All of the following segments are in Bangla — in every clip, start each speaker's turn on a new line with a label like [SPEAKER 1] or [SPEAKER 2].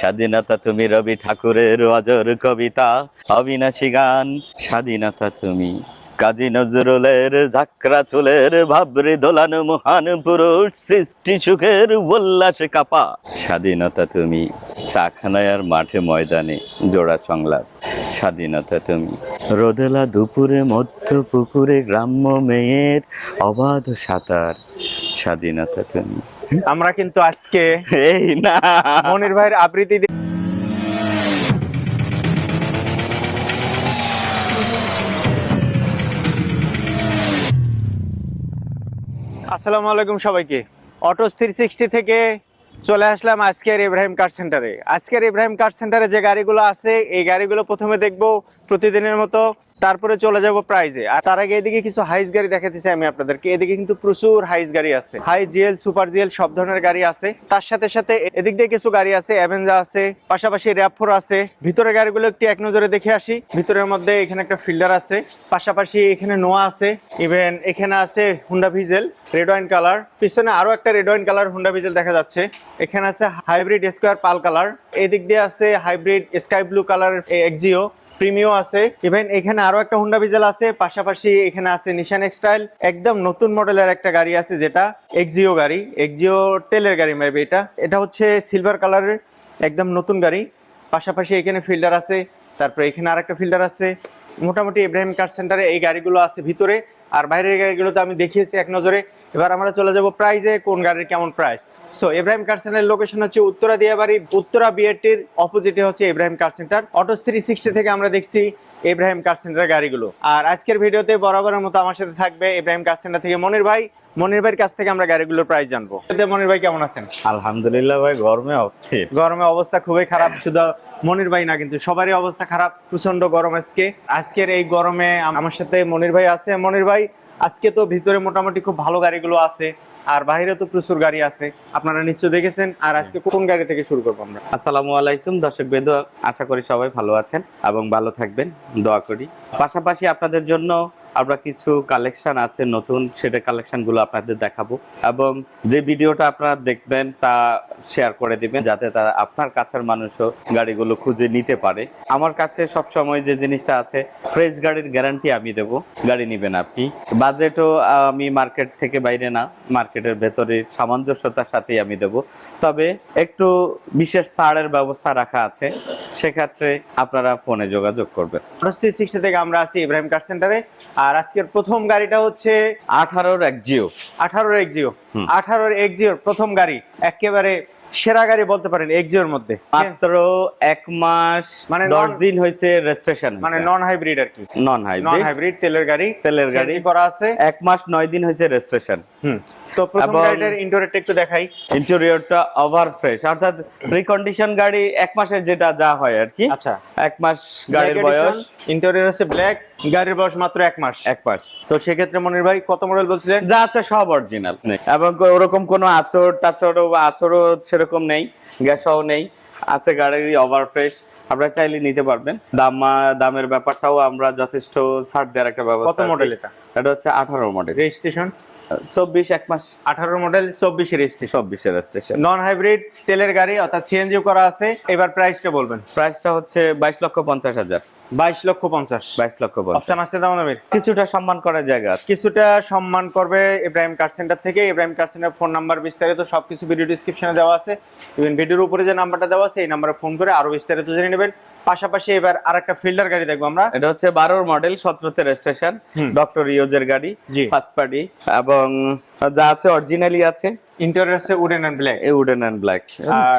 [SPEAKER 1] স্বাধীনতা তুমি রবি ঠাকুরের অজর কবিতা, অবিনাশী গান। স্বাধীনতা তুমি কাজী নজরুলের ঝাকরা চুলের ভাবরে দোলানো মহান পুরুষ, সৃষ্টি সুখের উল্লাস কাপা। স্বাধীনতা তুমি চাখানায়ার মাঠে ময়দানে জোড়া সংলাপ। স্বাধীনতা তুমি রোদেলা দুপুরে মধ্য পুকুরে গ্রাম্য মেয়ের অবাধ সাঁতার। স্বাধীনতা তুমি
[SPEAKER 2] আমরা কিন্তু আজকে
[SPEAKER 1] এই না।
[SPEAKER 2] মনির ভাইয়ের আবৃত্তি আসসালামু আলাইকুম সবাইকে। অটো থ্রি সিক্সটি থেকে চলে আসলাম আজকের ইব্রাহিম কার সেন্টারে আজকের ইব্রাহিম কার সেন্টারে যে গাড়িগুলো আছে এই গাড়িগুলো প্রথমে দেখব প্রতিদিনের মতো। তারপরে চলে যাব প্রাইজে আর তার আগে এদিকে কিছু হাইস গাড়ি দেখাতেছি আমি আপনাদেরকে। এদিকে কিন্তু প্রচুর হাইস গাড়ি আছে। হাই জিএল সুপার জিএল সব ধরনের গাড়ি আছে। তার সাথে সাথে এদিক দিয়ে কিছু গাড়ি আছে অ্যাভেঞ্জা আছে, পাশাপাশি র্যাপফোর আছে। ভিতরে গাড়িগুলো একটু এক নজরে দেখে আসি। ভিতরের মধ্যে এখানে একটা ফিল্ডার আছে। পাশাপাশি এখানে নোয়া আছে। ইভেন এখানে আছে Honda Vezel red wine colour পিছনে আরও একটা red wine colour Honda Vezel দেখা যাচ্ছে। এখানে আছে হাইব্রিড স্কোয়ার পাল কালার এদিক দিয়ে আছে hybrid sky blue colour Axio Premio আছে। ইভেন এখানে আরও একটা হুন্ডা ভিজেল আছে, পাশাপাশি এখানে আছে নিশান এক্সটাইল একদম নতুন মডেলের একটা গাড়ি আছে যেটা এক্সিও গাড়ি। এক্সিও তেলের গাড়ি মেবি এটা। এটা হচ্ছে সিলভার কালারের একদম নতুন গাড়ি। পাশাপাশি এখানে ফিল্টার আছে, তারপরে এখানে আর একটা ফিল্টার আছে। মোটামুটি ইব্রাহিম কার সেন্টারে এই গাড়িগুলো আছে ভিতরে। আর বাইরের গাড়িগুলো তো আমি দেখিয়েছি এক নজরে। এবার আমরা চলে যাব প্রাইজে কোন গাড়ির কেমন প্রাইস সো ইব্রাহিম কার সেন্টারের লোকেশন হচ্ছে উত্তরা দিয়াবাড়ি উত্তরা বিএটির অপোজিটে হচ্ছে Ibrahim car centre autos three sixty থেকে আমরা দেখছি ইব্রাহিম কার সেন্টারের গাড়িগুলো। আর আজকের ভিডিওতে বরাবরের মতো আমার সাথে থাকবে ইব্রাহিম কার সেন্টার থেকে মনির ভাই। মনির ভাইয়ের কাছ থেকে আমরা গাড়িগুলোর প্রাইস জানব। এতে মনির ভাই কেমন আছেন?
[SPEAKER 1] আলহামদুলিল্লাহ ভাই গরমে অস্থির।
[SPEAKER 2] গরমে অবস্থা খুবই খারাপ শুধু মনির ভাই না কিন্তু সবারই অবস্থা খারাপ প্রচণ্ড গরম আজকে। আজকের এই গরমে আমার সাথে মনির ভাই আছে। মনির ভাই আজকে তো ভিতরে মোটামুটি খুব ভালো গাড়িগুলো আছে আর বাইরে তো প্রচুর গাড়ি আছে। আপনারা নিশ্চয় দেখেছেন আর আজকে কোন গাড়ি থেকে শুরু করব আমরা?
[SPEAKER 1] আসসালামু আলাইকুম দর্শক বেদ আশা করি সবাই ভালো আছেন এবং ভালো থাকবেন দোয়া করি। পাশাপাশি আপনাদের জন্য আমরা কিছু কালেকশন আছে নতুন সেটা কালেকশনগুলো আপনাদের দেখাবো। এবং যে ভিডিওটা আপনারা দেখবেন, তা শেয়ার করে দিবেন, যাতে তারা আপনার কাছের মানুষও গাড়িগুলো খুঁজে নিতে পারে। আমার কাছে সব সময় যে জিনিসটা আছে ফ্রেশ গাড়ির গ্যারান্টি আমি দেব। গাড়ি নেবেন আপনি। বাজেটও আমি মার্কেট থেকে বাইরে না মার্কেটের ভেতরে সামঞ্জস্যতার সাথেই আমি দেব। তবে একটু বিশেষ ছাড়ের ব্যবস্থা রাখা আছে, সেক্ষেত্রে আপনারা ফোনে যোগাযোগ করবেন।
[SPEAKER 2] থেকে আমরা আছি ইব্রাহিম কার সেন্টারে আর আজকের প্রথম গাড়িটা হচ্ছে
[SPEAKER 1] আঠারোর এক জিও।
[SPEAKER 2] আঠারোর এক্সিও আঠারোর এক্সিওর প্রথম গাড়ি একেবারে সেরা গাড়ি বলতে পারেন এক্সিওর মধ্যে।
[SPEAKER 1] মাত্র এক মাস
[SPEAKER 2] মানে
[SPEAKER 1] দশ দিন হয়েছে রেজিস্ট্রেশন
[SPEAKER 2] মানে নন হাইব্রিড আর কি।
[SPEAKER 1] নন হাইব্রিড
[SPEAKER 2] নন
[SPEAKER 1] হাইব্রিড
[SPEAKER 2] তেলের গাড়ি
[SPEAKER 1] তেলের গাড়ি।
[SPEAKER 2] করা আছে।
[SPEAKER 1] এক মাস নয় দিন হয়েছে রেজিস্ট্রেশন
[SPEAKER 2] তো প্রথম গাড়িটার ইন্টারেক্ট একটু দেখাই।
[SPEAKER 1] ইন্টেরিয়রটা ওভার ফ্রেশ অর্থাৎ রিকন্ডিশন গাড়ি এক মাসের যেটা যা হয় আর কি।
[SPEAKER 2] আচ্ছা।
[SPEAKER 1] এক মাস গাড়ির বয়স।
[SPEAKER 2] ইন্টেরিয়র আছে ব্ল্যাক গাড়ির বয়স মাত্র এক মাস।
[SPEAKER 1] এক মাস।
[SPEAKER 2] তো সেক্ষেত্রে মনির ভাই কত মডেল বলছিলেন?
[SPEAKER 1] যা আছে সব অরিজিনাল এবং ওরকম কোনো আচর টাচরও বা আচরও সেরকম নেই গ্যাসও নেই। আছে গাড়ির ওভার ফ্রেশ আপনারা চাইলে নিতে পারবেন। দাম দামের ব্যাপারটাও আমরা যথেষ্ট ছাড় দেওয়ার একটা ব্যবস্থা
[SPEAKER 2] কত মডেল এটা?
[SPEAKER 1] এটা হচ্ছে আঠারো মডেল
[SPEAKER 2] রেজিস্ট্রেশন
[SPEAKER 1] চব্বিশ এক মাস।
[SPEAKER 2] আঠারো মডেল চব্বিশ রেজিস্ট্রেশন
[SPEAKER 1] চব্বিশের স্টেশন
[SPEAKER 2] নন হাইব্রিড তেলের গাড়ি অর্থাৎ সিএনজিও করা আছে। এবার প্রাইসটা বলবেন।
[SPEAKER 1] প্রাইসটা হচ্ছে বাইশ লক্ষ পঞ্চাশ হাজার।
[SPEAKER 2] বাইশ লক্ষ পঞ্চাশ।
[SPEAKER 1] বাইশ লক্ষ
[SPEAKER 2] অপশন আছে দামের
[SPEAKER 1] কিছুটা সম্মান করার জায়গা আছে।
[SPEAKER 2] কিছুটা সম্মান করবে ইব্রাহিম কার সেন্টার থেকে। Ibrahim car centre phone number বিস্তারিত সবকিছু ভিডিও ডিসক্রিপশনে দেওয়া আছে। ইভেন ভিডিওর উপরে যে নাম্বারটা দেওয়া আছে এই নাম্বারে ফোন করে আরও বিস্তারিত জেনে নেবেন। পাশাপাশি এবার আরেকটা ফিল্ডার গাড়ি দেখব আমরা।
[SPEAKER 1] এটা হচ্ছে বারোর মডেল সতেরোতে রেজিস্ট্রেশন ডক্টর ইয়োজের গাড়ি। ফার্স্ট পার্টি এবং যা আছে অরিজিনালি আছে।
[SPEAKER 2] ইন্টেরিয়র আছে উডেন অ্যান্ড ব্ল্যাক
[SPEAKER 1] এই উডেন অ্যান্ড ব্ল্যাক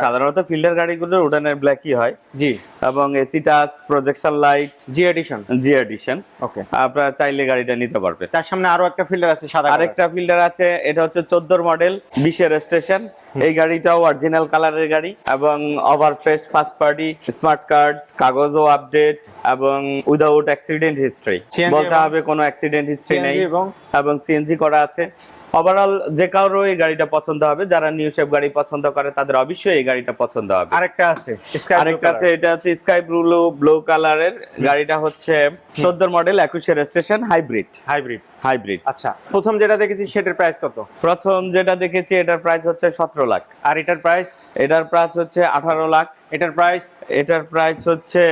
[SPEAKER 1] সাধারণত ফিল্ডার গাড়িগুলোর উডেন অ্যান্ড ব্ল্যাকই হয়।
[SPEAKER 2] জি।
[SPEAKER 1] এবং AC touch projection light
[SPEAKER 2] G edition
[SPEAKER 1] G edition
[SPEAKER 2] okay
[SPEAKER 1] আপনারা চাইলে গাড়িটা নিতে পারবেন।
[SPEAKER 2] তার সামনে আরও একটা ফিল্ডার আছে সাদা আরেকটা
[SPEAKER 1] ফিল্ডার আছে এটা হচ্ছে চোদ্দোর মডেল বিশের স্টেশন এই গাড়িটাও অরিজিনাল কালারের গাড়ি এবং over fresh first party smart card কাগজও update এবং উইদাউট অ্যাক্সিডেন্ট হিস্ট্রি বলতে হবে কোনো অ্যাক্সিডেন্ট হিস্ট্রি নেই।
[SPEAKER 2] এবং
[SPEAKER 1] এবং সিএনজি করা আছে। ওভারঅল যে কারও এই গাড়িটা পছন্দ হবে যারা নিউ শেপ গাড়ি পছন্দ করে তাদের অবশ্যই এই গাড়িটা পছন্দ হবে।
[SPEAKER 2] আরেকটা আছে স্কাই
[SPEAKER 1] আরেকটা আছে এটা হচ্ছে স্কাই ব্লু ব্লু কালারের গাড়িটা হচ্ছে চোদ্দোর মডেল একুশে রেজিস্ট্রেশন হাইব্রিড
[SPEAKER 2] হাইব্রিড
[SPEAKER 1] হাইব্রিড
[SPEAKER 2] আচ্ছা প্রথম যেটা দেখেছি সেটার প্রাইস কত?
[SPEAKER 1] প্রথম যেটা দেখেছি এটার প্রাইস হচ্ছে সতেরো লাখ।
[SPEAKER 2] আর এটার প্রাইস
[SPEAKER 1] এটার প্রাইস হচ্ছে আঠারো লাখ।
[SPEAKER 2] এটার প্রাইস
[SPEAKER 1] এটার প্রাইস হচ্ছে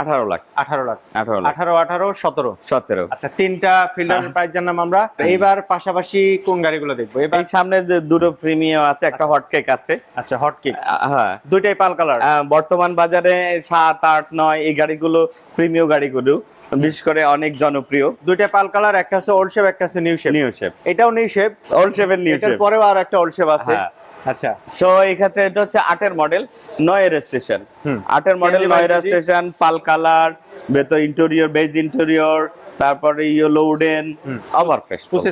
[SPEAKER 1] আঠারো লাখ।
[SPEAKER 2] আঠারো লাখ।
[SPEAKER 1] আঠারো লাখ।
[SPEAKER 2] আঠারো আঠারো সতেরো।
[SPEAKER 1] সতেরো।
[SPEAKER 2] আচ্ছা তিনটা ফিল্ডারের প্রাইস জানলাম আমরা। এইবার পাশাপাশি কোন গাড়িগুলো দেখব? এবার
[SPEAKER 1] সামনে যে দুটো প্রিমিয়াম আছে একটা হটকেক আছে।
[SPEAKER 2] আচ্ছা হট কেক
[SPEAKER 1] হ্যাঁ।
[SPEAKER 2] দুইটাই পাল কালার
[SPEAKER 1] বর্তমান বাজারে সাত আট নয় এই গাড়িগুলো প্রিমিয়াম গাড়িগুলো বিশেষ করে অনেক জনপ্রিয়।
[SPEAKER 2] দুইটা পাল কালার একটা হচ্ছে ওল্ড শেপ একটা হচ্ছে নিউ শেপ
[SPEAKER 1] নিউ শেপ
[SPEAKER 2] এটাও নিউ শেপ
[SPEAKER 1] ওল্ড শেপের নিউ শেপ
[SPEAKER 2] পরেও আর একটা ওল্ড শেপ আছে।
[SPEAKER 1] হ্যাঁ।
[SPEAKER 2] আচ্ছা।
[SPEAKER 1] সো এই ক্ষেত্রে এটা হচ্ছে আটের মডেল নয়ের স্টেশন
[SPEAKER 2] হুম।
[SPEAKER 1] আটের মডেল
[SPEAKER 2] নয়
[SPEAKER 1] নয়ের স্টেশন পাল কালার ভেতর ইন্টেরিয়র বেজ ইন্টেরিয়র তারপরে ইয়েলো উডেন আবার ফ্রেশ
[SPEAKER 2] Push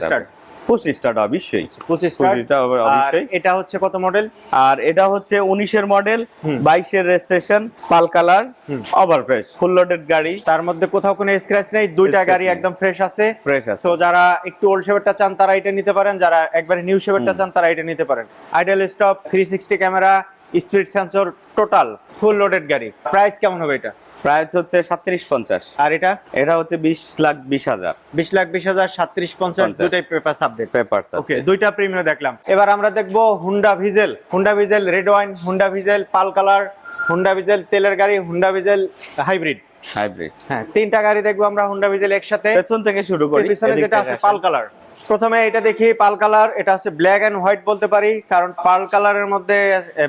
[SPEAKER 1] স্টার্ট অবশ্যই।
[SPEAKER 2] পঁচিশ
[SPEAKER 1] পুশিটা অব-
[SPEAKER 2] আর
[SPEAKER 1] অবশ্যই।
[SPEAKER 2] এটা হচ্ছে কত মডেল
[SPEAKER 1] আর এটা হচ্ছে উনিশের মডেল বাইশের registration pearl colour over fresh full loaded গাড়ি।
[SPEAKER 2] তার মধ্যে কোথাও কোনো স্ক্র্যাচ নেই দুইটা গাড়ি একদম ফ্রেশ আছে।
[SPEAKER 1] ফ্রেশ আছে।
[SPEAKER 2] সো যারা একটু ওল্ড শেপেরটা চান তারা এটা নিতে পারেন। যারা একবারে নিউ শেপেরটা চান তারা এটা নিতে পারেন। Idle stop three sixty camera speed sensor total full loaded গাড়ি। প্রাইস কেমন হবে এটা?
[SPEAKER 1] প্রাইস হচ্ছে সাতত্রিশ পঞ্চাশ।
[SPEAKER 2] আর এটা?
[SPEAKER 1] এটা হচ্ছে বিশ লাখ বিশ হাজার।
[SPEAKER 2] বিশ লাখ বিশ হাজার সাতত্রিশ পঞ্চাশ। দুটাই পেপার সাবজেক্ট
[SPEAKER 1] পেপার
[SPEAKER 2] ওকে দুইটা প্রিমিয়াম দেখলাম। এবার আমরা দেখব Honda Vezel Honda Vezel red wine Honda Vezel pearl colour Honda Vezel তেলের গাড়ি হুন্ডা ভিজেল হাইব্রিড
[SPEAKER 1] হাইব্রিড
[SPEAKER 2] হ্যাঁ তিনটা গাড়ি দেখব আমরা হুন্ডা ভিজেল একসাথে।
[SPEAKER 1] পেছন থেকে শুরু করি
[SPEAKER 2] পিছনে যেটা আছে। পাল কালার প্রথমে এটা দেখি পাল কালার এটা আছে ব্ল্যাক এন্ড হোয়াইট বলতে পারি কারণ পাল কালারের মধ্যে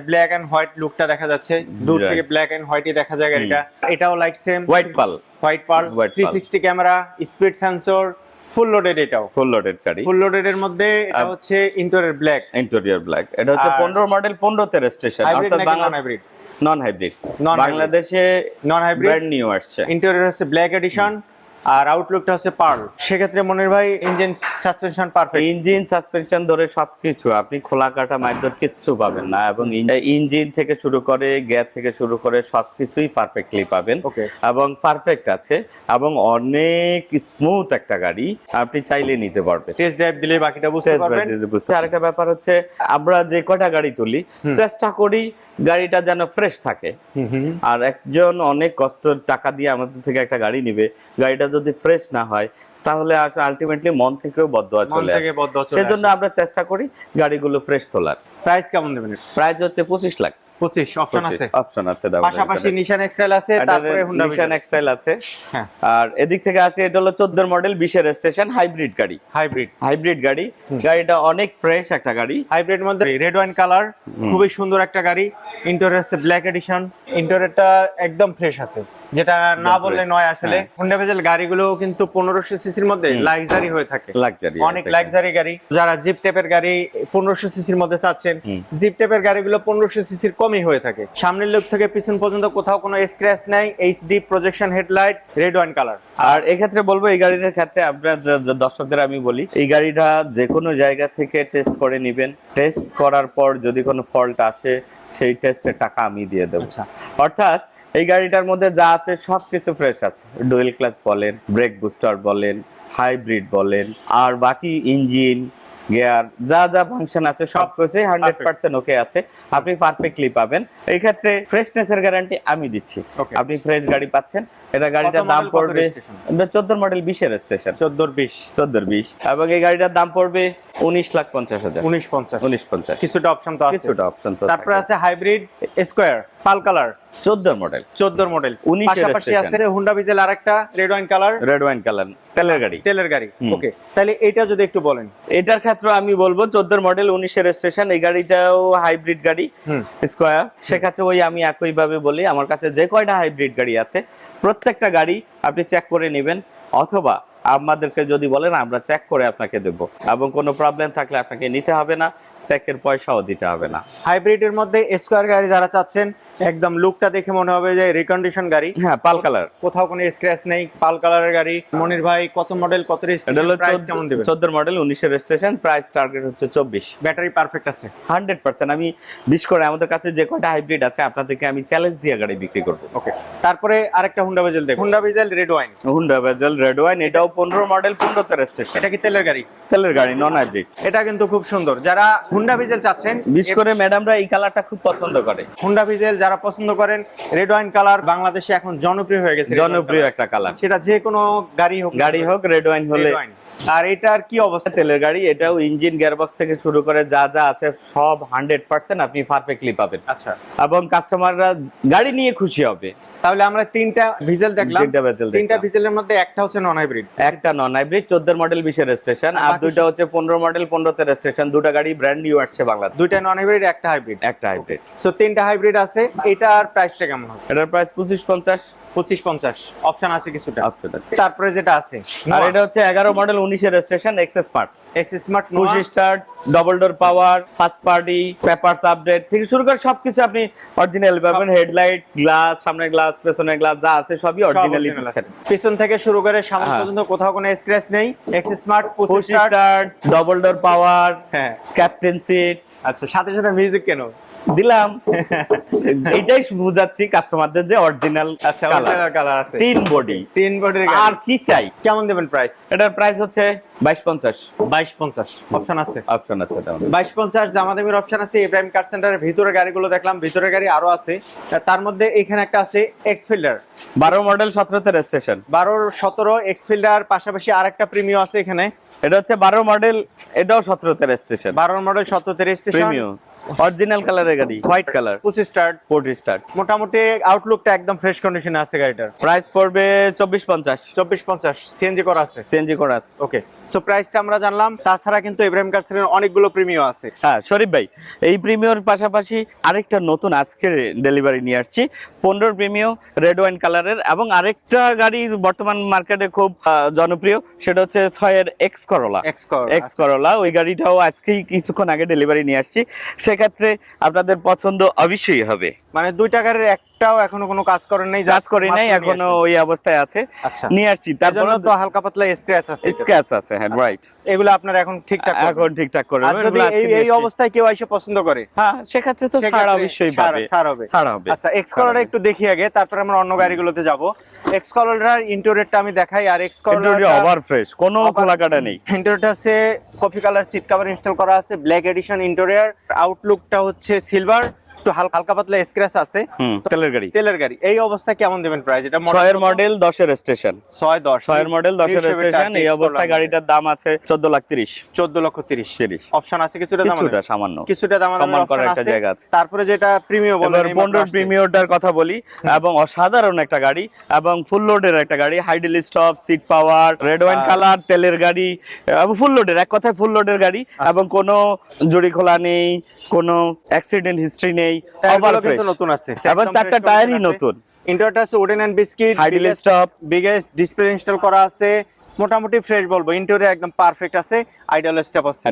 [SPEAKER 2] ব্ল্যাক এন্ড হোয়াইট লুকটা দেখা যাচ্ছে। দূর থেকে ব্ল্যাক এন্ড হোয়াইটই দেখা যায় গাড়িটা। এটাও like same
[SPEAKER 1] white pearl.
[SPEAKER 2] White pearl. Three. Sixty camera speed sensor full loaded এটাও।
[SPEAKER 1] ফুল লোডেড গাড়ি।
[SPEAKER 2] ফুল লোডেড এর মধ্যে এটা হচ্ছে ইন্টোরের ব্ল্যাক
[SPEAKER 1] ইন্টেরিয়র ব্ল্যাক এটা হচ্ছে
[SPEAKER 2] আর-
[SPEAKER 1] পনেরো মডেল তে রেজিস্ট্রেশন অর্থাৎ বাংলা
[SPEAKER 2] হাইব্রিড
[SPEAKER 1] নন হাইব্রিড বাংলাদেশে
[SPEAKER 2] নন হাইব্রিড
[SPEAKER 1] ব্র্যান্ড নিউ আসছে।
[SPEAKER 2] ইন্টেরিয়র হচ্ছে ব্ল্যাক এডিশন আর আউটলুকটা হচ্ছে পার্ল সেক্ষেত্রে মনির ভাই engine suspension perfect
[SPEAKER 1] engine suspension ধরে সবকিছু আপনি খোলা কাটা মাইদর কিচ্ছু পাবেন না এবং ইঞ্জিন থেকে শুরু করে গ্যাস থেকে শুরু করে সবকিছুই পারফেক্টলি পাবেন. এবং পারফেক্ট আছে এবং অনেক স্মুথ একটা গাড়ি আপনি চাইলে নিতে পারবেন।
[SPEAKER 2] টেস্ট ড্রাইভ দিলে বাকিটা বুঝতে পারবেন।
[SPEAKER 1] আরেকটা ব্যাপার হচ্ছে আমরা যে কটা গাড়ি তুলি চেষ্টা করি গাড়িটা যেন ফ্রেশ থাকে। আর একজন অনেক কষ্ট টাকা দিয়ে আমাদের থেকে একটা গাড়ি নিবে গাড়িটা যদি ফ্রেশ না হয় তাহলে আলটিমেটলি মন থেকেও বদয়া চলে আসে। সেজন্য আমরা চেষ্টা করি গাড়িগুলো ফ্রেশ তোলার।
[SPEAKER 2] প্রাইস কেমন দেবেন
[SPEAKER 1] প্রাইস হচ্ছে পঁচিশ লাখ।
[SPEAKER 2] পঁচিশ অপশন আছে?
[SPEAKER 1] অপশন আছে
[SPEAKER 2] পাশাপাশি নিশান এক্সটাইল আছে তারপরে হুন্ডা
[SPEAKER 1] নিশান এক্সটাইল আছে।
[SPEAKER 2] হ্যাঁ।
[SPEAKER 1] আর এদিক থেকে আসে এটা হলো চোদ্দোর মডেল বিশের স্টেশন হাইব্রিড গাড়ি।
[SPEAKER 2] হাইব্রিড
[SPEAKER 1] হাইব্রিড গাড়ি। গাড়িটা অনেক ফ্রেশ একটা গাড়ি।
[SPEAKER 2] হাইব্রিড মধ্যে রেড ওয়াইন কালার খুবই সুন্দর একটা গাড়ি। ইন্টোরিয়র আছে ব্ল্যাক এডিশন ইন্টোরিয়রটা একদম ফ্রেশ আছে। যেটা না বললে নয় আসলে। হুন্ডা ভেজেল গাড়িগুলো কিন্তু পনেরোশো সিসির মধ্যে লাক্সারি হয়ে থাকে।
[SPEAKER 1] লাক্সারি
[SPEAKER 2] অনেক লাক্সারি গাড়ি। যারা জিপ টেপের গাড়ি পনেরোশো সিসির মধ্যে চাচ্ছেন। জিপ টেপের গাড়িগুলো পনেরোশো সিসির কমই হয়ে থাকে। সামনের লোক থেকে পিছন পর্যন্ত কোথাও কোনো স্ক্র্যাচ নাই HD projection headlight red wine colour
[SPEAKER 1] আর এক্ষেত্রে বলব এই গাড়িটার ক্ষেত্রে আপনার দর্শকদের আমি বলি এই গাড়িটা যে কোনো জায়গা থেকে টেস্ট করে নেবেন। টেস্ট করার পর যদি কোনো ফল্ট আসে সেই টেস্টের টাকা আমি দিয়ে দেবো।
[SPEAKER 2] আচ্ছা।
[SPEAKER 1] অর্থাৎ এই গাড়িটার মধ্যে যা আছে সবকিছু ফ্রেশ আছে। ডুয়েল ক্লাস বলেন ব্রেক বুস্টার বলেন হাইব্রিড বলেন আর বাকি ইঞ্জিন গিয়ার যা যা ফাংশন আছে সব কিছুই হান্ড্রেড পার্সেন্ট ওকে আছে। আপনি পারফেক্টলি পাবেন। এই ক্ষেত্রে ফ্রেশনেস এর গ্যারান্টি আমি দিচ্ছি। আপনি ফ্রেশ গাড়ি পাচ্ছেন। এটা গাড়িটার দাম পড়বে? চোদ্দ মডেল বিশের স্টেশন
[SPEAKER 2] চোদ্দোর বিশ।
[SPEAKER 1] চোদ্দোর বিশ। এবং এই গাড়িটার দাম পড়বে উনিশ লাখ পঞ্চাশ হাজার।
[SPEAKER 2] উনিশ পঞ্চাশ।
[SPEAKER 1] উনিশ পঞ্চাশ।
[SPEAKER 2] কিছুটা অপশন তো
[SPEAKER 1] কিছুটা অপশন তো
[SPEAKER 2] তারপরে আছে হাইব্রিড স্কোয়ার পাল কালার
[SPEAKER 1] চোদ্দোর মডেল
[SPEAKER 2] চোদ্দোর মডেল
[SPEAKER 1] 19 এর
[SPEAKER 2] পাশাপাশি আছে হুন্ডা ভিজেল আরেকটা red wine colour
[SPEAKER 1] red wine colour তেলের গাড়ি।
[SPEAKER 2] তেলের গাড়ি। ওকে তাহলে এটা যদি একটু বলেন।
[SPEAKER 1] এটার ক্ষেত্রে আমি বলব চোদ্দোর মডেল উনিশের স্টেশন এই গাড়িটাও হাইব্রিড গাড়ি স্কোয়ার সেক্ষেত্রে ওই আমি একই ভাবে বলি আমার কাছে যে কয়টা হাইব্রিড গাড়ি আছে প্রত্যেকটা গাড়ি আপনি চেক করে নেবেন, অথবা আমাদেরকে যদি বলেন, আমরা চেক করে আপনাকে দেবো। এবং কোনো প্রবলেম থাকলে আপনাকে নিতে হবে না। চেকের পয়সাও দিতে হবে না।
[SPEAKER 2] হাইব্রিডের মধ্যে স্কোয়ার গাড়ি যারা চাচ্ছেন একদম লুকটা দেখে মনে হবে যে রিকন্ডিশন গাড়ি।
[SPEAKER 1] হ্যাঁ পাল কালার।
[SPEAKER 2] কোথাও কোনো স্ক্র্যাচ নেই পাল কালারের গাড়ি। মনির ভাই কত মডেল কত প্রাইস কেমন দেবেন?
[SPEAKER 1] চোদ্দ মডেল উনিশের রেজিস্ট্রেশন প্রাইস টার্গেট হচ্ছে চব্বিশ।
[SPEAKER 2] ব্যাটারি পারফেক্ট আছে।
[SPEAKER 1] Hundred percent. আমি বিশ করে আমাদের কাছে যে কয়টা হাইব্রিড আছে আপনাদেরকে আমি চ্যালেঞ্জ দিয়ে গাড়ি বিক্রি করব।
[SPEAKER 2] ওকে তারপরে আরেকটা হুন্ডা বেজেল দেখ Honda Vezel red wine
[SPEAKER 1] Honda Vezel red wine এটাও পনেরো মডেল পনেরোতে রেজিস্ট্রেশন।
[SPEAKER 2] এটা কি তেলের গাড়ি?
[SPEAKER 1] তেলের গাড়ি নন হাইব্রিড
[SPEAKER 2] এটা কিন্তু খুব সুন্দর। যারা হুন্ডা ভিজেল চাচ্ছেন।
[SPEAKER 1] বিশেষ করে ম্যাডামরা এই কালারটা খুব পছন্দ করে।
[SPEAKER 2] হুন্ডা ভিজেল যারা পছন্দ করেন রেড ওয়াইন কালার বাংলাদেশে এখন জনপ্রিয় হয়ে গেছে।
[SPEAKER 1] জনপ্রিয় একটা কালার
[SPEAKER 2] সেটা যে কোনো গাড়ি হোক
[SPEAKER 1] গাড়ি হোক রেড ওয়াইন হলে।
[SPEAKER 2] আর এটার কি অবস্থা?
[SPEAKER 1] তেলের গাড়ি এটাও ইঞ্জিন গিয়ারবক্স থেকে শুরু করে যা যা আছে সব হান্ড্রেড পার্সেন্ট আপনি পারফেক্টলি পাবেন।
[SPEAKER 2] আচ্ছা।
[SPEAKER 1] এবং কাস্টমাররা গাড়ি নিয়ে খুশি হবে।
[SPEAKER 2] তাহলে আমরা তিনটা ভিজেল দেখলাম।
[SPEAKER 1] তিনটা ভেজেল
[SPEAKER 2] তিনটা ভিজেলের মধ্যে একটা হচ্ছে নন হাইব্রিড
[SPEAKER 1] একটা নন হাইব্রিড চোদ্দ মডেল বিশের রেজিস্ট্রেশন আর দুইটা হচ্ছে পনেরো মডেল পনেরোতে রেজিস্ট্রেশন দুটো গাড়ি ব্র্যান্ড নিউ আসছে বাংলাদেশ।
[SPEAKER 2] দুইটা নন হাইব্রিড একটা হাইব্রিড
[SPEAKER 1] একটা হাইব্রিড
[SPEAKER 2] সো তিনটা হাইব্রিড আছে। এটা এটার প্রাইসটা কেমন হবে?
[SPEAKER 1] এটার প্রাইস পঁচিশ পঞ্চাশ।
[SPEAKER 2] পঁচিশ পঞ্চাশ। অপশন আছে কিছুটা।
[SPEAKER 1] অপশন আছে।
[SPEAKER 2] তারপরে যেটা আছে
[SPEAKER 1] আর এটা হচ্ছে এগারো মডেল উনিশের registration access part
[SPEAKER 2] X smart
[SPEAKER 1] push start double door power first party papers update থেকে শুরু করে সবকিছু আপনি অরিজিনাল পাবেন। হেডলাইট গ্লাস সামনের গ্লাস পেছনের গ্লাস যা আছে সবই অরিজিনালি দিচ্ছেন
[SPEAKER 2] পিছন থেকে শুরু করে সামনে
[SPEAKER 1] হ্যাঁ।
[SPEAKER 2] পর্যন্ত কোথাও কোনো স্ক্র্যাচ নেই। X smart
[SPEAKER 1] push
[SPEAKER 2] start
[SPEAKER 1] double door power
[SPEAKER 2] হ্যাঁ।
[SPEAKER 1] ক্যাপ্টেন সিট
[SPEAKER 2] আচ্ছা সাথে সাথে মিউজিক কেন?
[SPEAKER 1] দিলাম। এইটাই বুঝাচ্ছি কাস্টমারদের যে অরিজিনাল
[SPEAKER 2] আচ্ছা অরিজিনাল কালার আছে।
[SPEAKER 1] তিন বডি।
[SPEAKER 2] তিন বডির
[SPEAKER 1] আর কি চাই?
[SPEAKER 2] কেমন দেবেন প্রাইস
[SPEAKER 1] এটার প্রাইস হচ্ছে বাইশ পঞ্চাশ।
[SPEAKER 2] বাইশ পঞ্চাশ। অপশন আছে?
[SPEAKER 1] অপশন আছে
[SPEAKER 2] বাইশ পঞ্চাশ দামাদামির অপশন আছে। ইব্রাহিম কার সেন্টারের ভিতরে গাড়িগুলো দেখলাম। ভিতরের গাড়ি আরও আছে। তার মধ্যে এখানে একটা আছে এক্স ফিল্ডার
[SPEAKER 1] বারো মডেল সতেরোতে রেজিস্ট্রেশন
[SPEAKER 2] বারো সতেরো এক্স ফিল্ডার পাশাপাশি আরেকটা প্রিমিও আছে এখানে।
[SPEAKER 1] এটা হচ্ছে বারো মডেল এটাও সতেরোতে রেজিস্ট্রেশন
[SPEAKER 2] বারো মডেল সতেরো রেজিস্ট্রেশন
[SPEAKER 1] প্রিমিয়াম অরিজিনাল কালারের গাড়ি হোয়াইট কালার
[SPEAKER 2] পঁচিশ স্টার্ট
[SPEAKER 1] ফোর্টি স্টার্ট
[SPEAKER 2] মোটামুটি আউটলুকটা একদম ফ্রেশ কন্ডিশনে আছে গাড়িটার।
[SPEAKER 1] প্রাইস পড়বে চব্বিশ পঞ্চাশ।
[SPEAKER 2] চব্বিশ পঞ্চাশ সিএনজি করা আছে?
[SPEAKER 1] সিএনজি করা আছে।
[SPEAKER 2] ওকে সো প্রাইসটা আমরা জানলাম। তাছাড়া কিন্তু ইব্রাহিম অনেকগুলো আছে।
[SPEAKER 1] হ্যাঁ শরীফ ভাই এই প্রিমিয়র পাশাপাশি আরেকটা নতুন আজকে ডেলিভারি নিয়ে আসছি। পনেরো প্রিমিয় রেড ওয়াইন কালারের এবং আরেকটা গাড়ি বর্তমান মার্কেটে খুব জনপ্রিয় সেটা হচ্ছে ছয়ের এক্স করলা
[SPEAKER 2] এক্স কর
[SPEAKER 1] এক্স করলা ওই গাড়িটাও আজকেই কিছুক্ষণ আগে ডেলিভারি নিয়ে আসছি। সেক্ষেত্রে আপনাদের পছন্দ অবশ্যই হবে।
[SPEAKER 2] মানে দুই টাকার একটাও এখনও কোনো কাজ করেন নাই
[SPEAKER 1] কাজ করি নাই
[SPEAKER 2] এখনও
[SPEAKER 1] ওই অবস্থায় আছে।
[SPEAKER 2] আচ্ছা।
[SPEAKER 1] নিয়ে আসছি
[SPEAKER 2] তার জন্য তো হালকা পাতলা স্ক্র্যাচ আছে
[SPEAKER 1] স্ক্র্যাচ আছে হ্যাঁ রাইট
[SPEAKER 2] এগুলো আপনার এখন ঠিকঠাক
[SPEAKER 1] এখন ঠিকঠাক করে।
[SPEAKER 2] যদি এই এই অবস্থায় কেউ এসে পছন্দ করে
[SPEAKER 1] হ্যাঁ সেক্ষেত্রে তো ছাড় অবশ্যই পাবে।
[SPEAKER 2] ছাড় হবে।
[SPEAKER 1] ছাড় হবে।
[SPEAKER 2] আচ্ছা এক্স কলারটা একটু দেখি আগে তারপর আমরা অন্য গাড়িগুলোতে যাব। এক্স কলারটার ইন্টেরিয়রটা আমি দেখাই আর এক্স কলারটা
[SPEAKER 1] ওভার ফ্রেশ কোনো খোলা কাটা নেই।
[SPEAKER 2] ইন্টেরিয়রটা আছে coffee colour seat cover install করা আছে ব্ল্যাক এডিশন ইন্টেরিয়র আউটলুকটা হচ্ছে সিলভার একটু হালকা হালকা পাতলা স্ক্র্যাচ আছে।
[SPEAKER 1] তেলের গাড়ি।
[SPEAKER 2] তেলের গাড়ি। এই অবস্থা কেমন দেবেন প্রাইস এটা
[SPEAKER 1] ছয়ের? মডেল দশের স্টেশন
[SPEAKER 2] ছয় দশ।
[SPEAKER 1] ছয়ের মডেল দশের স্টেশন এই অবস্থায় গাড়িটার দাম আছে চোদ্দ লাখ তিরিশ।
[SPEAKER 2] চোদ্দ লক্ষ তিরিশ।
[SPEAKER 1] তিরিশ।
[SPEAKER 2] অপশন আছে কিছুটা দাম
[SPEAKER 1] কিছুটা সামান্য।
[SPEAKER 2] কিছুটা দাম
[SPEAKER 1] সম্মান করার একটা জায়গা আছে।
[SPEAKER 2] তারপরে যেটা প্রিমিয়াম বলেন
[SPEAKER 1] এবার পনেরো প্রিমিয়রটার কথা বলি এবং অসাধারণ একটা গাড়ি এবং ফুল লোডের একটা গাড়ি idle stop seat power red wine colour তেলের গাড়ি এবং ফুল লোডের এক কথায় ফুল লোডের গাড়ি
[SPEAKER 2] আচ্ছা।
[SPEAKER 1] এবং কোনো জড়ি খোলা নেই কোনো অ্যাক্সিডেন্ট হিস্ট্রি নেই ওভার
[SPEAKER 2] কিন্তু নতুন আছে।
[SPEAKER 1] এবং চারটা টায়ারই নতুন।
[SPEAKER 2] ইন্টারটা আছে wooden and biscuit
[SPEAKER 1] idle stop
[SPEAKER 2] biggest display install করা আছে। মোটামুটি ফ্রেশ বলব। ইন্টেরিয়র একদম পারফেক্ট আছে আইডল স্টেপ আছে।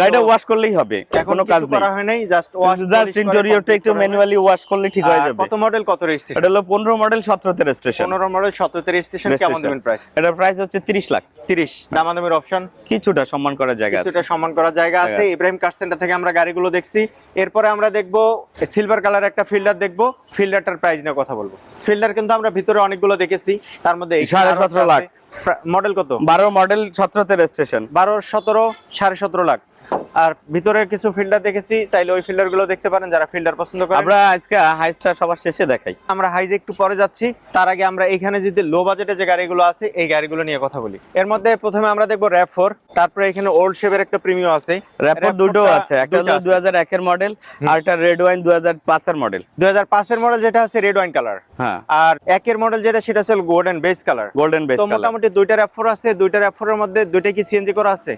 [SPEAKER 1] গাড়িটা ওয়াশ করলেই হবে
[SPEAKER 2] এখন
[SPEAKER 1] কাজ
[SPEAKER 2] করা হয় নাই জাস্ট ওয়াশ
[SPEAKER 1] জাস্ট ইন্টেরিয়রটা একটু ম্যানুয়ালি ওয়াশ করলে ঠিক হয়ে যাবে।
[SPEAKER 2] কত মডেল কত রেজিস্ট্রেশন
[SPEAKER 1] এটা হলো পনেরো মডেল সতেরোতে রেজিস্ট্রেশন
[SPEAKER 2] 15 মডেল 77 রেজিস্ট্রেশন কেমন দেবেন প্রাইস
[SPEAKER 1] এটার প্রাইস হচ্ছে তিরিশ লাখ।
[SPEAKER 2] 30 দামাদামির অপশন
[SPEAKER 1] কিছুটা সম্মান করার জায়গা আছে।
[SPEAKER 2] কিছুটা সম্মান করার জায়গা আছে। ইব্রাহিম কার সেন্টার থেকে আমরা গাড়িগুলো দেখছি। এরপরে আমরা দেখব সিলভার কালার একটা ফিল্ডার দেখব। ফিল্ডারটার প্রাইস নিয়ে কথা বলব। ফিল্ডার কিন্তু আমরা ভিতরে অনেকগুলো দেখেছি। তার মধ্যে
[SPEAKER 1] সাড়ে সতেরো লাখ।
[SPEAKER 2] মডেল কত?
[SPEAKER 1] বারো মডেল সতেরোতে রেজিস্ট্রেশন
[SPEAKER 2] বারো সতেরো সাড়ে সতেরো লাখ। আর ভিতরে কিছু ফিল্ডার দেখেছি চাইলে ওই ফিল্ডারগুলো দেখতে পারেন যারা ফিল্ডার পছন্দ করেন।
[SPEAKER 1] আমরা আজকে হাইস্টার সবার শেষে দেখাই।
[SPEAKER 2] আমরা হাইজে একটু পরে যাচ্ছি তার আগে আমরা এখানে যদি লো বাজেটে যে গাড়িগুলো আছে এই গাড়িগুলো নিয়ে কথা বলি। এর মধ্যে প্রথমে আমরা দেখব র্যাপ ফোর তারপরে এখানে ওল্ড শেপের একটা প্রিমিয়াম আছে।
[SPEAKER 1] র্যাপর দুটো আছে একটা হলো দুই হাজার একের মডেল আর একটা রেড ওয়াইন দুই হাজার পাঁচের মডেল
[SPEAKER 2] দুই হাজার পাঁচের মডেল যেটা আছে রেড ওয়াইন কালার
[SPEAKER 1] হ্যাঁ।
[SPEAKER 2] আর একের মডেল যেটা সেটা হচ্ছে golden base colour
[SPEAKER 1] golden base
[SPEAKER 2] তো মোটামুটি দুইটা র্যাপ ফোর আছে দুইটা র্যাপ ফোরের মধ্যে দুইটা কি সিএনজি করা আছে?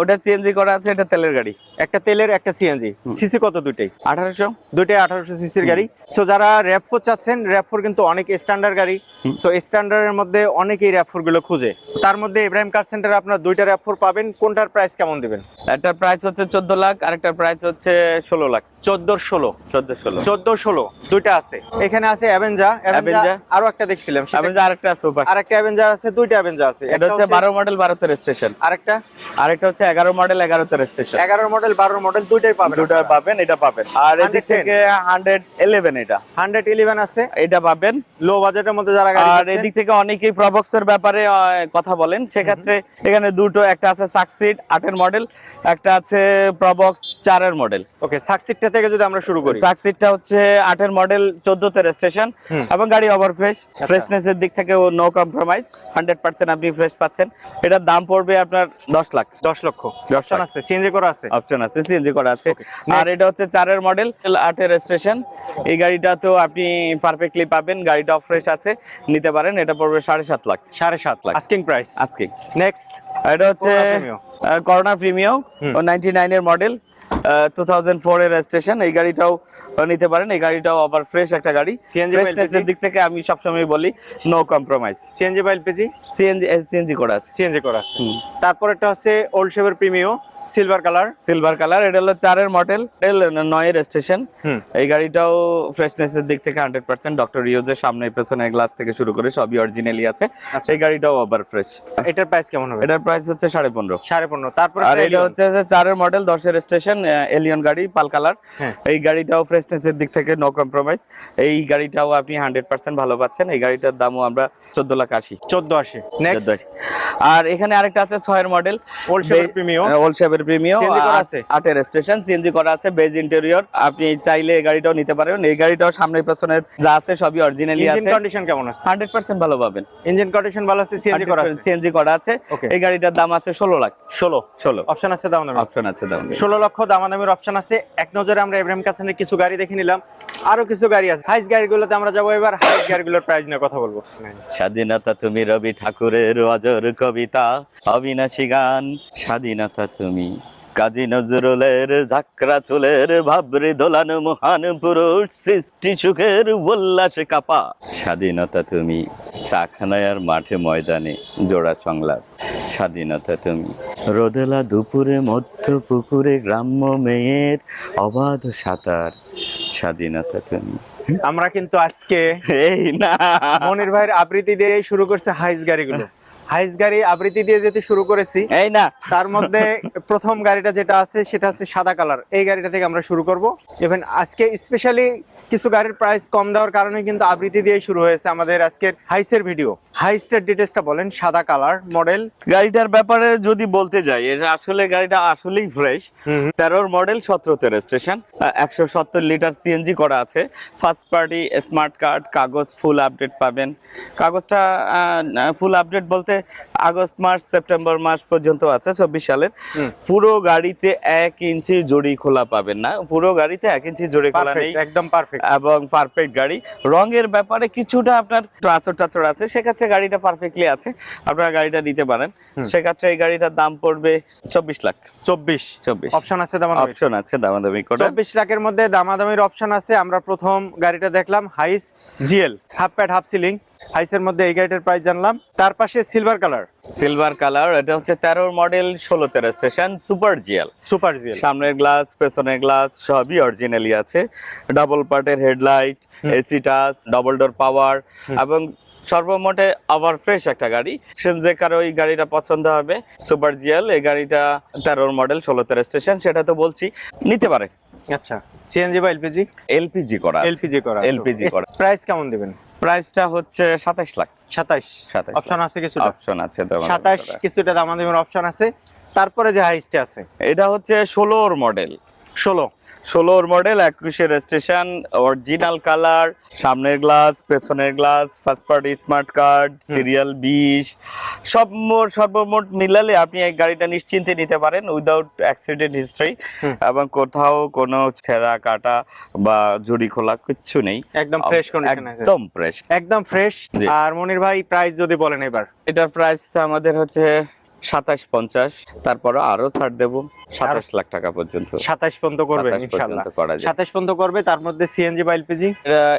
[SPEAKER 1] ওটা সিএনজি করা আছে এটা তেলের গাড়ি
[SPEAKER 2] একটা তেলের একটা সিএনজি সিসি কত দুইটাই?
[SPEAKER 1] আঠারোশো।
[SPEAKER 2] দুইটাই আঠারোশো সিসির গাড়ি। সো যারা র্যাপফোর চাচ্ছেন র্যাপফোর কিন্তু অনেক স্ট্যান্ডার্ড গাড়ি। সো স্ট্যান্ডার্ডের মধ্যে অনেকেই র্যাপফোরগুলো খুঁজে। তার মধ্যে ইব্রাহিম কার সেন্টারে আপনার দুইটা র্যাপফোর পাবেন। কোনটার প্রাইস কেমন দিবেন?
[SPEAKER 1] একটার প্রাইস হচ্ছে চোদ্দ লাখ আর একটা প্রাইস হচ্ছে ষোলো লাখ।
[SPEAKER 2] চোদ্দ ষোলো।
[SPEAKER 1] চোদ্দ ষোলো।
[SPEAKER 2] চোদ্দ ষোলো। দুইটা আছে। এখানে আছে অ্যাভেঞ্জা অ্যাভেঞ্জা আরও একটা দেখছিলাম।
[SPEAKER 1] যে আরেকটা আছে ওপাশে।
[SPEAKER 2] আর একটা অ্যাভেঞ্জা আছে দুইটা অ্যাভেঞ্জা আছে।
[SPEAKER 1] এটা হচ্ছে বারো মডেল বারোতে রেজিস্ট্রেশন
[SPEAKER 2] আরেকটা?
[SPEAKER 1] আরেকটা হচ্ছে এগারো মডেল এগারোতে রেজিস্ট্রেশন
[SPEAKER 2] এগারো মডেল বারো মডেল দুইটাই পাবেন
[SPEAKER 1] দুটো পাবেন এটা পাবেন। আর এদিক থেকে হান্ড্রেড ইলেভেন এটা।
[SPEAKER 2] হান্ড্রেড ইলেভেন আছে।
[SPEAKER 1] এটা পাবেন।
[SPEAKER 2] লো বাজেটের মধ্যে যারা গাড়ি
[SPEAKER 1] আর এদিক থেকে অনেকেই প্রবক্সের ব্যাপারে কথা বলেন। সেক্ষেত্রে এখানে দুটো একটা আছে সাকসিড আটের মডেল একটা আছে প্রবক্স চারের মডেল
[SPEAKER 2] ওকে সাকসিডটা থেকে যদি আমরা শুরু করি।
[SPEAKER 1] সাকসিডটা হচ্ছে আটের মডেল চোদ্দতে রেজিস্ট্রেশন
[SPEAKER 2] স্টেশন
[SPEAKER 1] এবং গাড়ি ওভার ফ্রেশ ফ্রেশনেস এর দিক থেকে নো কম্প্রোমাইজ হান্ড্রেড পার্সেন্ট আপনি ফ্রেশ পাচ্ছেন। এটার দাম পড়বে আপনার দশ লাখ।
[SPEAKER 2] দশ লক্ষ। অপশন আছে সিএনজি করা আছে?
[SPEAKER 1] অপশন আছে সিএনজি করা আছে। আর এটা হচ্ছে চারের মডেল আটের রেজিস্ট্রেশন এই গাড়িটা তো আপনি পারফেক্টলি পাবেন গাড়িটা ফ্রেশ আছে নিতে পারেন এটা পড়বে সাড়ে সাত লাখ।
[SPEAKER 2] সাড়ে সাত
[SPEAKER 1] লাখ।
[SPEAKER 2] আস্কিং প্রাইস
[SPEAKER 1] আজকে
[SPEAKER 2] নেক্সট
[SPEAKER 1] এটা হচ্ছে। করোনা প্রিমিয়াম নাইনটি নাইনের মডেল টু থাউজেন্ড ফোর এর রেজিস্ট্রেশন এই গাড়িটাও নিতে পারেন। এই গাড়িটাও আবার ফ্রেশ একটা গাড়ি। ফ্রেশনেসের দিক থেকে আমি সবসময় বলি নো কম্প্রোমাইজ
[SPEAKER 2] সিএনজি বা এলপিজি
[SPEAKER 1] সিএনজি সিএনজি করা আছে।
[SPEAKER 2] সিএনজি করা আছে।
[SPEAKER 1] তারপর
[SPEAKER 2] তারপরেরটা হচ্ছে old শেভের Premio silver colour
[SPEAKER 1] silver colour এটা হলো চারের মডেল নয়ের স্টেশন এই গাড়িটাও ফ্রেশনেসের দিক থেকে হান্ড্রেড পার্সেন্ট ডক্টর ইউজের সামনে পেছনে গ্লাস থেকে শুরু করে সবই অরিজিনালি আছে।
[SPEAKER 2] আচ্ছা।
[SPEAKER 1] এই গাড়িটাও আবার ফ্রেশ
[SPEAKER 2] এটার প্রাইস কেমন হবে?
[SPEAKER 1] এটার প্রাইস হচ্ছে সাড়ে পনেরো।
[SPEAKER 2] সাড়ে পনেরো। তারপরে
[SPEAKER 1] আর এটা হচ্ছে চারের মডেল দশের স্টেশন এলিয়ন গাড়ি পাল কালার
[SPEAKER 2] হ্যাঁ।
[SPEAKER 1] এই গাড়িটাও ফ্রেশনেস এর দিক থেকে নো কম্প্রোমাইজ এই গাড়িটাও আপনি হান্ড্রেড পার্সেন্ট ভালো পাচ্ছেন। এই গাড়িটার দামও আমরা চোদ্দ লাখ আশি।
[SPEAKER 2] চোদ্দ আশি। নেক্সট
[SPEAKER 1] 14 আর এখানে আরেকটা আছে ছয়ের model
[SPEAKER 2] old premium
[SPEAKER 1] old
[SPEAKER 2] CNG করা আছে?
[SPEAKER 1] আটের স্টেশন সিএনজি করা আছে বেজ ইন্টেরিয়র আপনি চাইলে এই গাড়িটাও নিতে পারেন। এই গাড়িটাও সামনে পেছনের যা আছে সবই অরিজিনালি আছে।
[SPEAKER 2] ইঞ্জিন কন্ডিশন কেমন আছে?
[SPEAKER 1] হান্ড্রেড পার্সেন্ট ভালো পাবেন।
[SPEAKER 2] ইঞ্জিন কন্ডিশন ভালো আছে সিএনজি করা আছে?
[SPEAKER 1] সিএনজি করা আছে। এই গাড়িটার দাম আছে ষোলো লাখ।
[SPEAKER 2] ষোলো?
[SPEAKER 1] ষোলো।
[SPEAKER 2] অপশন আছে দাম দামে
[SPEAKER 1] অপশন আছে দাম
[SPEAKER 2] ষোলো লক্ষ দামাদামির অপশন আছে। এক নজরে আমরা ইব্রাহিম কাসানের কিছু গাড়ি দেখে নিলাম। আরও কিছু গাড়ি আছে। হাইস গাড়িগুলোতে আমরা যাব এবার। হাইস গাড়িগুলোর প্রাইস নিয়ে কথা বলব।
[SPEAKER 1] স্বাধীনতা তুমি রবি ঠাকুরের অজর কবিতা অবিনাশী গান। স্বাধীনতা তুমি কাজী নজরুলের ঝাকরা চুলের ভাবরে দোলানো মহান পুরুষ সৃষ্টি সুখের উল্লাস কাপা। স্বাধীনতা তুমি চাখানায়ার মাঠে ময়দানে জোড়া সংলাপ। স্বাধীনতা তুমি রোদেলা দুপুরে মধ্য পুকুরে গ্রাম্য মেয়ের অবাধ সাঁতার। স্বাধীনতা তুমি।
[SPEAKER 2] আমরা কিন্তু আজকে
[SPEAKER 1] এই না।
[SPEAKER 2] মনির ভাইয়ের আবৃত্তি দিয়ে শুরু করছে হাইস গাড়িগুলো। হাইস গাড়ি আবৃত্তি দিয়ে যেতে শুরু করেছি
[SPEAKER 1] এই না।
[SPEAKER 2] তার মধ্যে প্রথম গাড়িটা যেটা আছে সেটা হচ্ছে সাদা কালার। এই গাড়িটা থেকে আমরা শুরু করব। ইভেন আজকে স্পেশালি কিছু গাড়ির প্রাইস কম দেওয়ার কারণে কিন্তু আবৃত্তি দিয়ে শুরু হয়েছে আমাদের আজকের হাইসের ভিডিও হাইস্টের ডিটেলসটা বলেন সাদা কালার মডেল
[SPEAKER 1] গাড়িটার ব্যাপারে যদি বলতে যাই এটা আসলে গাড়িটা আসলেই ফ্রেশ। তেরোর মডেল সতেরোতে রেজিস্ট্রেশন একশো সত্তর লিটার সিএনজি করা আছে। ফার্স্ট পার্টি স্মার্ট কার্ড কাগজ ফুল আপডেট পাবেন। কাগজটা ফুল আপডেট বলতে আগস্ট মাস সেপ্টেম্বর মাস পর্যন্ত আছে চব্বিশ সালের। পুরো গাড়িতে এক ইঞ্চি জড়ি খোলা পাবেন না। পুরো গাড়িতে এক ইঞ্চি জড়ি খোলা নেই।
[SPEAKER 2] একদম পারফেক্ট
[SPEAKER 1] এবং পারফেক্ট গাড়ি। রঙের ব্যাপারে কিছুটা আপনার টাচর টাচর আছে সেক্ষেত্রে গাড়িটা পারফেক্টলি আছে। আপনারা গাড়িটা নিতে পারেন। সেক্ষেত্রে এই গাড়িটার দাম পড়বে চব্বিশ লাখ।
[SPEAKER 2] চব্বিশ।
[SPEAKER 1] চব্বিশ।
[SPEAKER 2] অপশন আছে
[SPEAKER 1] অপশন আছে দামাদামি করে।
[SPEAKER 2] চব্বিশ লাখের মধ্যে দামাদামির অপশন আছে। আমরা প্রথম গাড়িটা দেখলাম Hiace GL half pad half ceiling হাইসের মধ্যে এই গাড়িটার প্রাইস জানলাম। তার পাশে সিলভার কালার
[SPEAKER 1] সিলভার কালার এটা হচ্ছে তেরোর মডেল ষোলোতে station super GL
[SPEAKER 2] super GL
[SPEAKER 1] সামনের গ্লাস পেছনের গ্লাস সবই অরিজিনালি আছে। ডাবল পার্টের headlight AC touch double door power এবং সর্বমোটে আবার ফ্রেশ একটা গাড়ি। যে কারও এই গাড়িটা পছন্দ হবে সুপার জিএল এই গাড়িটা তেরোর মডেল ষোলোতে স্টেশন সেটা তো বলছি। নিতে পারে।
[SPEAKER 2] আচ্ছা সিএনজি বা এলপিজি
[SPEAKER 1] এলপিজি করা
[SPEAKER 2] এলপিজি করা
[SPEAKER 1] এলপিজি করা।
[SPEAKER 2] প্রাইস কেমন দিবেন?
[SPEAKER 1] প্রাইসটা হচ্ছে সাতাশ লাখ।
[SPEAKER 2] সাতাইশ
[SPEAKER 1] 27
[SPEAKER 2] অপশন আছে কিছু
[SPEAKER 1] অপশন আছে দামাদামি
[SPEAKER 2] সাতাশ
[SPEAKER 1] করা।
[SPEAKER 2] কিছুটা দামাদামির অপশন আছে। তারপরে যে হাইস্টে আছে?
[SPEAKER 1] এটা হচ্ছে ষোলোর মডেল
[SPEAKER 2] ষোলো।
[SPEAKER 1] ষোলোর মডেল একুশের স্টেশন অরিজিনাল কালার সামনের গ্লাস পেছনের glass first party smart card serial বিশ সব মোট সর্বমোট মিলালে আপনি এই গাড়িটা নিশ্চিন্তে নিতে পারেন উইদাউট অ্যাক্সিডেন্ট হিস্ট্রি এবং কোথাও কোনো ছেঁড়া কাটা বা জুড়ি খোলা কিচ্ছু নেই।
[SPEAKER 2] একদম ফ্রেশ কন্ডিশন
[SPEAKER 1] একদম ফ্রেশ
[SPEAKER 2] একদম ফ্রেশ। আর মনির ভাই প্রাইস যদি বলেন এবার।
[SPEAKER 1] এটার প্রাইস আমাদের হচ্ছে সাতাশ পঞ্চাশ তারপরে আরও ছাড় দেবো সাতাশ লাখ টাকা পর্যন্ত।
[SPEAKER 2] সাতাশ পর্যন্ত করবে
[SPEAKER 1] 27
[SPEAKER 2] ইনশাল্লাহ।
[SPEAKER 1] পর্যন্ত করা যায়।
[SPEAKER 2] সাতাশ পর্যন্ত করবে তার মধ্যে সিএনজি বা এলপিজি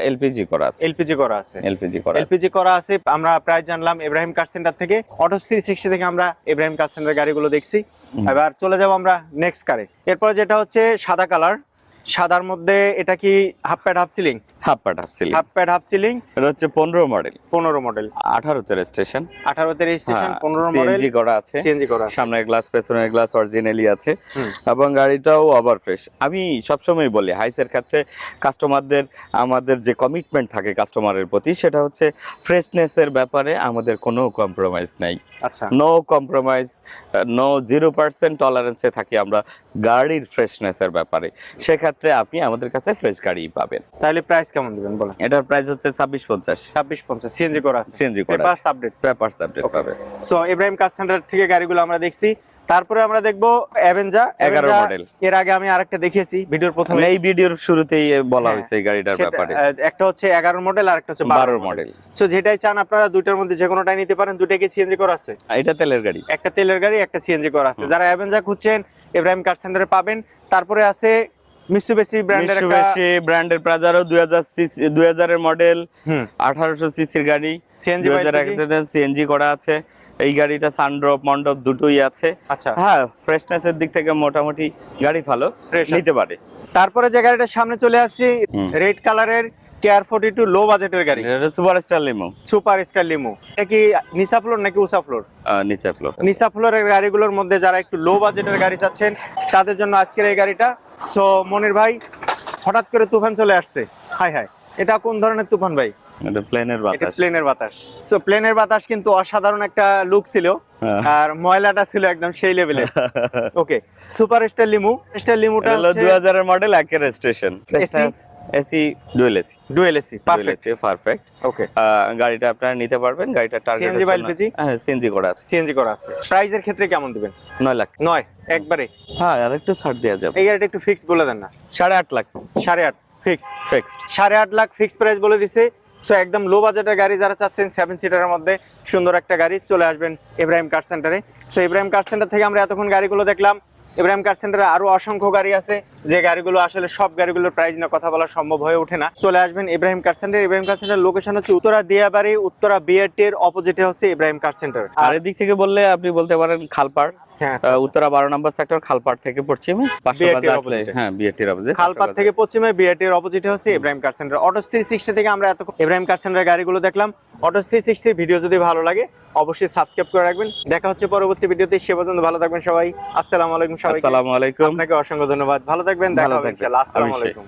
[SPEAKER 1] এলপিজি করা আছে।
[SPEAKER 2] এলপিজি করা আছে।
[SPEAKER 1] এলপিজি করা
[SPEAKER 2] এলপিজি করা আছে আমরা প্রায় জানলাম ইব্রাহিম কার সেন্টার থেকে অটো থ্রি সিক্সটি থেকে আমরা ইব্রাহিম কার সেন্টার গাড়িগুলো দেখছি। এবার চলে যাব আমরা নেক্সট কারে এরপরে যেটা হচ্ছে সাদা কালার সাদার মধ্যে এটা কি half pad half ceiling
[SPEAKER 1] half pad half ceiling
[SPEAKER 2] half pad half ceiling
[SPEAKER 1] এটা হচ্ছে পনেরো মডেল
[SPEAKER 2] পনেরো মডেল
[SPEAKER 1] আঠারোতে রেজিস্ট্রেশন
[SPEAKER 2] আঠারোতে রেজিস্ট্রেশন
[SPEAKER 1] হ্যাঁ,
[SPEAKER 2] পনেরো মডেল
[SPEAKER 1] সিএনজি করা আছে।
[SPEAKER 2] সিএনজি করা আছে।
[SPEAKER 1] সামনের গ্লাস পেছনের গ্লাস অরিজিনালি আছে। এবং গাড়িটাও ওভার ফ্রেশ আমি সবসময় বলি হাইসের ক্ষেত্রে কাস্টমারদের আমাদের যে কমিটমেন্ট থাকে কাস্টমারের প্রতি সেটা হচ্ছে ফ্রেশনেসের ব্যাপারে আমাদের কোনো কম্প্রোমাইজ নাই।
[SPEAKER 2] আচ্ছা।
[SPEAKER 1] No compromise no zero percent টলারেন্সে থাকি আমরা গাড়ির ফ্রেশনেসের ব্যাপারে। সেক্ষেত্রে আপনি আমাদের কাছে ফ্রেশ গাড়ি পাবেন।
[SPEAKER 2] তাহলে প্রাইস কেমন দিবেন বলেন?
[SPEAKER 1] এটার প্রাইস হচ্ছে ছাব্বিশ পঞ্চাশ।
[SPEAKER 2] ছাব্বিশ পঞ্চাশ সিএনজি করা
[SPEAKER 1] সিএনজি করা
[SPEAKER 2] paper update
[SPEAKER 1] paper
[SPEAKER 2] so Ibrahim car centre থেকে গাড়িগুলো আমরা দেখছি। তারপরে আমরা দেখব অ্যাভেঞ্জা
[SPEAKER 1] 11 মডেল
[SPEAKER 2] এর আগে আমি আরেকটা দেখিয়েছি। ভিডিওর প্রথমে
[SPEAKER 1] এই ভিডিওর শুরুতেই বলা
[SPEAKER 2] হ্যাঁ,
[SPEAKER 1] হয়েছে এই গাড়িটার ব্যাপারে।
[SPEAKER 2] একটা হচ্ছে এগারো মডেল আর একটা হচ্ছে
[SPEAKER 1] বারো মডেল
[SPEAKER 2] সো যেটাই চান আপনারা দুইটার মধ্যে যে কোনোটাই নিতে পারেন দুইটা কি সিএনজি করা আছে?
[SPEAKER 1] এটা তেলের গাড়ি।
[SPEAKER 2] একটা তেলের গাড়ি একটা সিএনজি করা আছে। যারা অ্যাভেঞ্জা খুঁজছেন ইব্রাহিম কার সেন্টারে পাবেন। তারপরে আছে মিসুবেসি ব্র্যান্ডের
[SPEAKER 1] মিৎসুবিশি ব্র্যান্ডের প্রাজারো দুই হাজার সিসি দুই হাজারের মডেল
[SPEAKER 2] হুম।
[SPEAKER 1] আঠারোশো সিসির গাড়ি।
[SPEAKER 2] সিএনজি
[SPEAKER 1] দুই হাজার সিএনজি করা আছে। এই গাড়িটা সানড্রপ মন্ডপ দুটোই আছে।
[SPEAKER 2] আচ্ছা।
[SPEAKER 1] হ্যাঁ ফ্রেশনেসের দিক থেকে মোটামুটি গাড়ি ভালো নিতে পারে।
[SPEAKER 2] তারপরে যে গাড়িটার সামনে চলে আসছি রেড কালারের কেয়ার ফোর্টি টু লো বাজেটের গাড়ি।
[SPEAKER 1] Super star limo
[SPEAKER 2] super star limo এটা কি নিসা ফ্লোর নাকি উষা ফ্লোর
[SPEAKER 1] নিসা ফ্লোর
[SPEAKER 2] নিসা ফ্লোরের গাড়িগুলোর মধ্যে যারা একটু লো বাজেটের গাড়ি চাচ্ছেন তাদের জন্য আজকের এই গাড়িটা। সো মনির ভাই হঠাৎ করে তুফান চলে আসছে। হাই হাই। এটা কোন ধরনের তুফান ভাই?
[SPEAKER 1] এটা প্লেনের বাতাস।
[SPEAKER 2] প্লেনের বাতাস। সো প্লেনের বাতাস কিন্তু অসাধারণ একটা লুক ছিল।
[SPEAKER 1] হ্যাঁ।
[SPEAKER 2] আর ময়লাটা ছিল একদম সেই লেভেলের okay super star limo star লিমুটা
[SPEAKER 1] হলো দুই হাজারের মডেল একের station AC. Dual AC
[SPEAKER 2] dual AC perfect
[SPEAKER 1] perfect
[SPEAKER 2] okay
[SPEAKER 1] গাড়িটা আপনারা নিতে পারবেন। গাড়িটা টার্গেট
[SPEAKER 2] CNG বা LPG?
[SPEAKER 1] হ্যাঁ সিএনজি করা আছে।
[SPEAKER 2] সিএনজি করা আছে। প্রাইজের ক্ষেত্রে কেমন দিবেন?
[SPEAKER 1] নয় লাখ।
[SPEAKER 2] নয় একবারে।
[SPEAKER 1] হ্যাঁ আর একটু ছাড় দেওয়া যাবে।
[SPEAKER 2] এই গাড়িটা একটু ফিক্স বলে দেন না।
[SPEAKER 1] সাড়ে আট লাখ।
[SPEAKER 2] সাড়ে আট ফিক্স
[SPEAKER 1] ফিক্সড
[SPEAKER 2] সাড়ে আট লাখ ফিক্স প্রাইস বলে দিছে। সো একদম লো বাজেটের গাড়ি যারা চাচ্ছেন সেভেন সিটারের মধ্যে সুন্দর একটা গাড়ি চলে আসবেন ইব্রাহিম কার সেন্টারে সো ইব্রাহিম কার সেন্টার থেকে আমরা এতক্ষণ গাড়িগুলো দেখলাম। ইব্রাহিম কার সেন্টারে আরও অসংখ্য গাড়ি আছে, যে গাড়িগুলো আসলে সব গাড়িগুলোর প্রাইস নিয়ে কথা বলা সম্ভব হয়ে ওঠে না। চলে আসবেন Ibrahim car centre Ibrahim car centre location হচ্ছে উত্তরা দিয়াবাড়ি, উত্তরা বিআরটি এর অপোজিটে হচ্ছে ইব্রাহিম কার সেন্টার
[SPEAKER 1] আর এদিক থেকে বললে আপনি বলতে পারেন খালপাড়। উত্তরা বারো নম্বর সেক্টর খালপাড় থেকে পশ্চিমে। হ্যাঁ অপোজিট
[SPEAKER 2] খালপাত থেকে পশ্চিমে বিআরটির অপোজিটে হচ্ছে Ibrahim car centre auto three sixty থেকে আমরা এত ইব্রাহিম কার সেন্টারের গাড়িগুলো দেখলাম। অটো থ্রি সিক্সটির ভিডিও যদি ভালো লাগে অবশ্যই সাবস্ক্রাইব করে রাখবেন। দেখা হচ্ছে পরবর্তী ভিডিওতে সে পর্যন্ত ভালো থাকবেন সবাই। আসসালামু আলাইকুম সবাই
[SPEAKER 1] আসসালামু আলাইকুম।
[SPEAKER 2] আপনাকে অসংখ্য ধন্যবাদ। ভালো থাকবেন দেখা হবে ইনশাআল্লাহ। আসসালামু আলাইকুম।